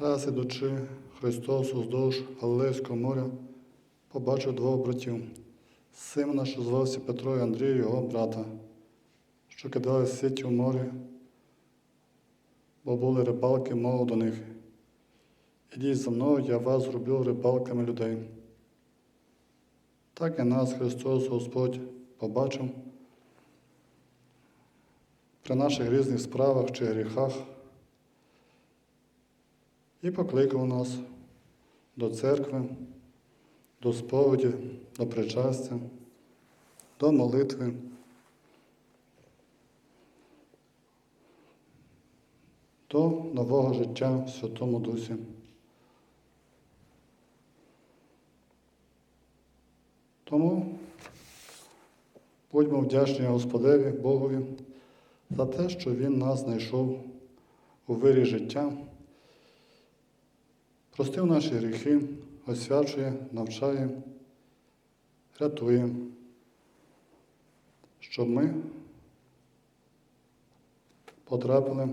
Раз ідучи, Христос уздовж Галилейського моря побачив двох братів, Симона, що звався Петро і Андрія, його брата, що кидали сіті в морі, бо були рибалки, мов до них. Ідіть за мною, я вас зроблю рибалками людей. Так і нас Христос Господь побачив при наших різних справах чи гріхах і покликав нас до церкви, до сповіді, до причастя, до молитви. До нового життя в Святому Дусі. Тому будьмо вдячні Господеві, Богові, за те, що Він нас знайшов у вирі життя, простив наші гріхи, освячує, навчає, рятує, щоб ми потрапили в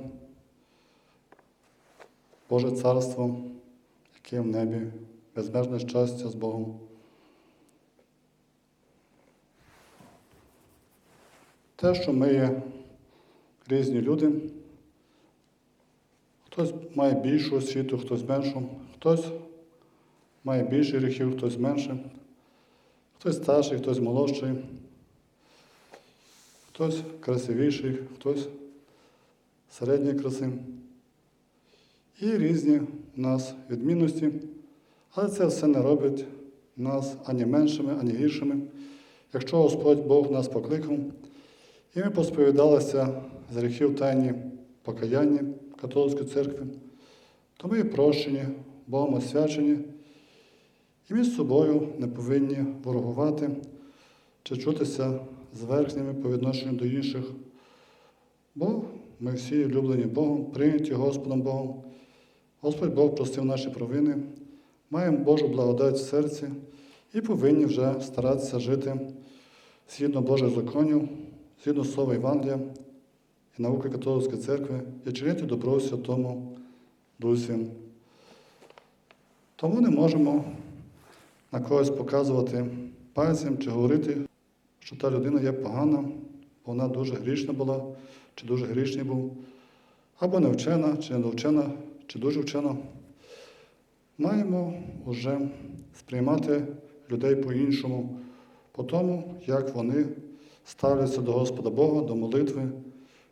Боже Царство, яке в небі, безмежне щастя з Богом. Те, що ми є різні люди, хтось має більшу освіту, хтось меншу, хтось має більше гріхів, хтось менше, хтось старший, хтось молодший, хтось красивіший, хтось середньої краси. І різні у нас відмінності, але це все не робить нас ані меншими, ані гіршими. Якщо Господь Бог нас покликав, і ми посповідалися з гріхів тайні покаяння католицької церкви, то ми прощені, Богом освячені, і з собою не повинні ворогувати чи чутися з верхніми по відношенню до інших, бо ми всі улюблені Богом, прийняті Господом Богом. Господь Бог простив наші провини, маємо Божу благодать в серці і повинні вже старатися жити згідно Божих законів, згідно Слова Євангелія і науки католицької церкви і чинити добро Святому Дусі. Тому не можемо на когось показувати пальцем чи говорити, що та людина є погана, бо вона дуже грішна була, чи дуже грішний був, або не вчена, чи не вчена, чи дуже вчена. Маємо вже сприймати людей по-іншому, по тому, як вони ставляться до Господа Бога, до молитви,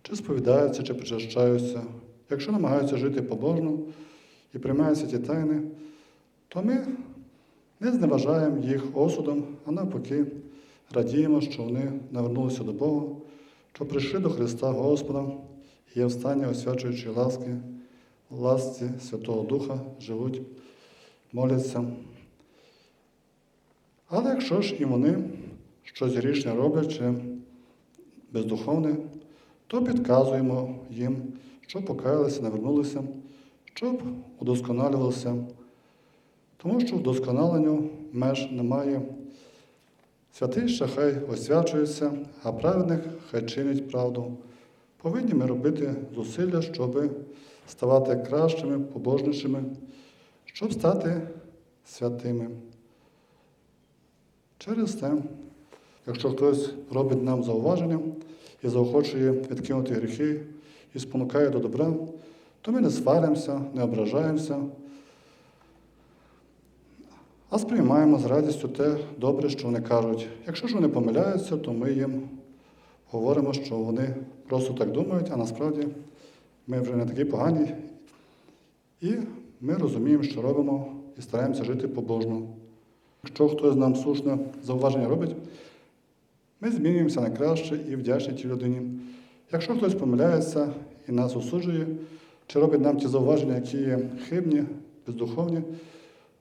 чи сповідаються, чи причащаються. Якщо намагаються жити побожно і приймаються ті тайни, то ми не зневажаємо їх осудом, а навпаки, радіємо, що вони навернулися до Бога, що прийшли до Христа Господа і є в стані освячуючої ласки, ласці Святого Духа живуть, моляться. Але якщо ж і вони щось грішне роблять чи бездуховне, то підказуємо їм, щоб покаялися, навернулися, щоб удосконалювалися, тому що вдосконаленню меж немає. Святий ще хай освячується, а праведник хай чинить правду. Повинні ми робити зусилля, щоб ставати кращими, побожнішими, щоб стати святими. Через те, якщо хтось робить нам зауваження і заохочує відкинути гріхи і спонукає до добра, то ми не сваримося, не ображаємося, а сприймаємо з радістю те добре, що вони кажуть. Якщо ж вони помиляються, то ми їм говоримо, що вони просто так думають, а насправді ми вже не такі погані. І ми розуміємо, що робимо, і стараємося жити побожно. Якщо хтось нам слушне зауваження робить, ми змінюємося на краще і вдячні тій людині. Якщо хтось помиляється і нас осуджує, чи робить нам ті зауваження, які є хибні, бездуховні,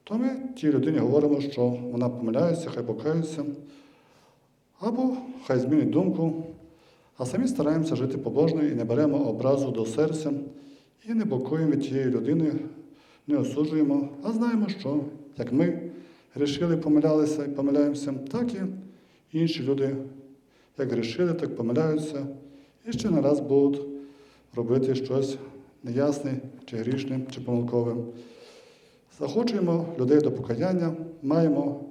то ми тій людині говоримо, що вона помиляється, хай покається, або хай змінить думку, а самі стараємося жити побожно і не беремо образу до серця, і не блокуємо тієї людини, не осуджуємо, а знаємо, що як ми грішили, помилялися і помиляємося, так і інші люди, як грішили, так помиляються і ще не раз будуть робити щось неясний, чи грішним, чи помилковим. Захочуємо людей до покаяння, маємо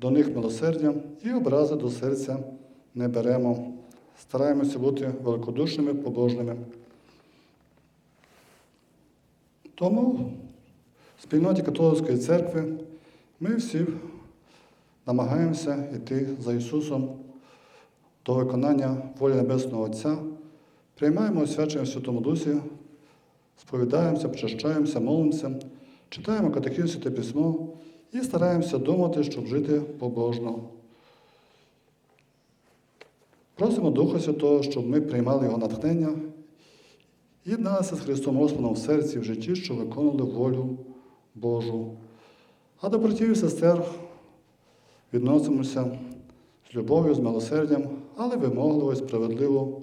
до них милосердя і образи до серця не беремо. Стараємося бути великодушними, побожними. Тому в спільноті католицької церкви ми всі намагаємося йти за Ісусом до виконання волі Небесного Отця, приймаємо освячення в Святому Дусі, сповідаємося, причащаємося, молимося, читаємо катехізм Святе Письмо і стараємося думати, щоб жити побожно. Просимо Духа Святого, щоб ми приймали Його натхнення і єдналися з Христом Господом в серці в житті, що виконували волю Божу. А до братів і сестер відносимося з любов'ю, з милосердям, але вимогливо і справедливо,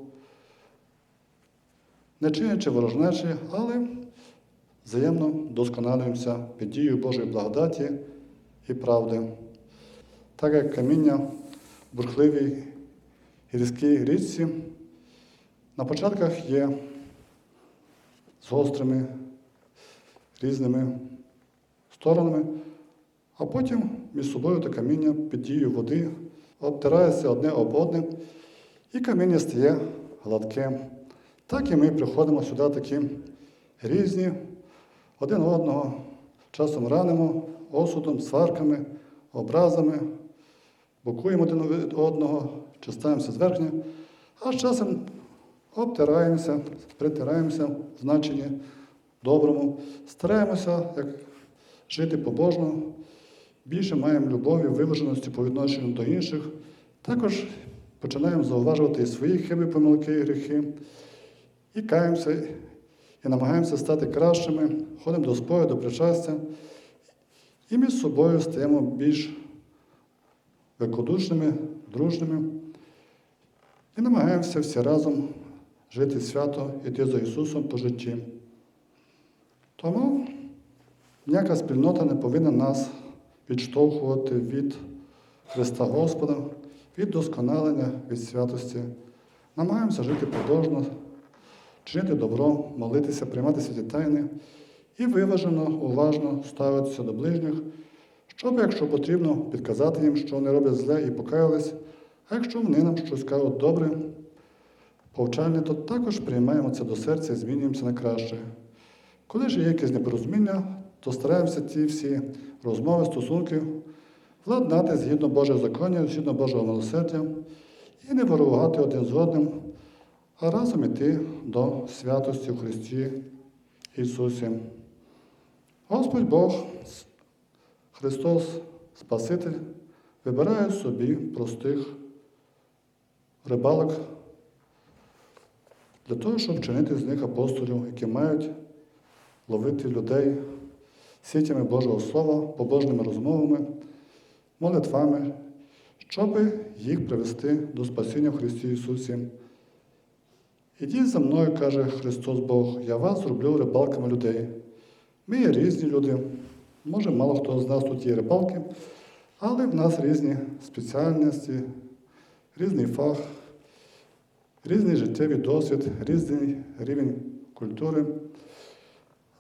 не чинячи ворожнечі, але взаємно досконалюємося під дією Божої благодаті і правди. Так як каміння в бурхливій гірській річці на початках є з гострими різними сторонами, а потім між собою те каміння під дією води обтирається одне об одне, і каміння стає гладким. Так і ми приходимо сюди такі різні, один одного, часом ранимо осудом, сварками, образами, бокуємо один від одного, чи ставимося зверхня, а з часом обтираємося, притираємося в значенні доброму, стараємося як жити побожно, більше маємо любові, виваженості по відношенню до інших. Також починаємо зауважувати і свої хиби, помилки і гріхи, і каємося, і намагаємося стати кращими, ходимо до спою, до причастя, і між собою стаємо більш великодушними, дружними і намагаємося всі разом жити свято, йти за Ісусом по житті. Тому ніяка спільнота не повинна нас відштовхувати від Христа Господа, від досконалення, від святості. Намагаємося жити побожно, чинити добро, молитися, приймати святі тайни і виважено, уважно ставитися до ближніх, щоб, якщо потрібно, підказати їм, що вони роблять зле і покаялись, а якщо вони нам щось кажуть добре, повчальне, то також приймаємо це до серця і змінюємося на краще. Коли ж є якесь непорозуміння, то стараємося ці всі розмови, стосунки владнати згідно Божого законів, згідно Божого милосердя і не ворогувати один з одним, а разом іти до святості в Христі Ісусі. Господь Бог, Христос, Спаситель, вибирає собі простих рибалок для того, щоб вчинити з них апостолів, які мають ловити людей сітями Божого Слова, побожними розмовами, молитвами, щоб їх привести до спасіння в Христі Ісусі. Ідіть за мною, каже Христос Бог, я вас зроблю рибалками людей. Ми є різні люди, може, мало хто з нас тут є рибалки, але в нас різні спеціальності, різний фах, різний життєвий досвід, різний рівень культури,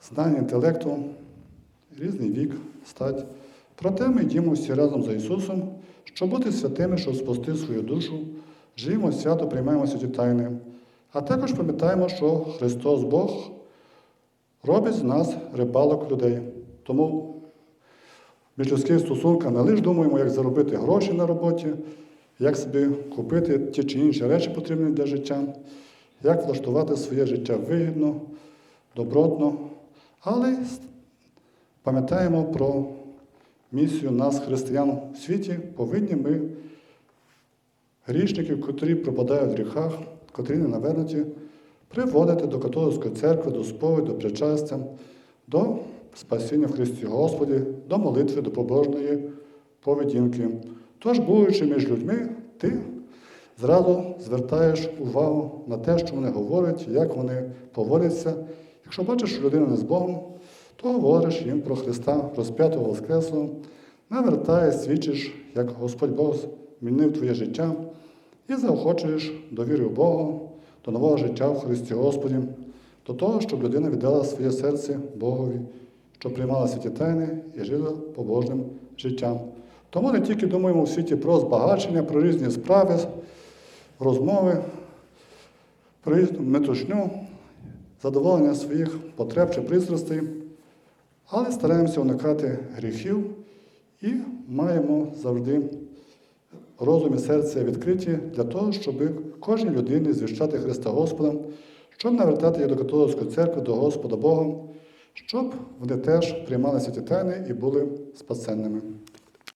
знання інтелекту, різний вік, стать. Проте ми йдемо всі разом за Ісусом, щоб бути святими, щоб спасти свою душу, живемо свято, приймаємо святі тайни. А також пам'ятаємо, що Христос Бог робить з нас рибалок людей. Тому в людських стосунках не лише думаємо, як заробити гроші на роботі, як собі купити ті чи інші речі потрібні для життя, як влаштувати своє життя вигідно, добротно, але пам'ятаємо про місію нас, християн в світі, повинні ми, грішників, котрі пропадають в гріхах, котрі не навернуті, приводити до католицької церкви, до сповіді, до причастя, до спасіння в Христі Господі, до молитви, до побожної поведінки. Тож, будучи між людьми, ти зразу звертаєш увагу на те, що вони говорять, як вони поводяться. Якщо бачиш, що людина не з Богом, то говориш їм про Христа, розп'ятого Воскреслого, навертаєш, свідчиш, як Господь Бог змінив твоє життя і заохочуєш до віри в до нового життя в Христі Господі, до того, щоб людина віддала своє серце Богові, щоб приймала святі тайни і жила побожним життям. Тому не тільки думаємо в світі про збагачення, про різні справи, розмови, про різну метушню, задоволення своїх потреб чи пристрастей, але стараємося уникати гріхів і маємо завжди розум і серце відкриті для того, щоб кожній людині звіщати Христа Господа, щоб навертати їх до католицької церкви, до Господа Бога, щоб вони теж приймали святі тайни і були спасенними.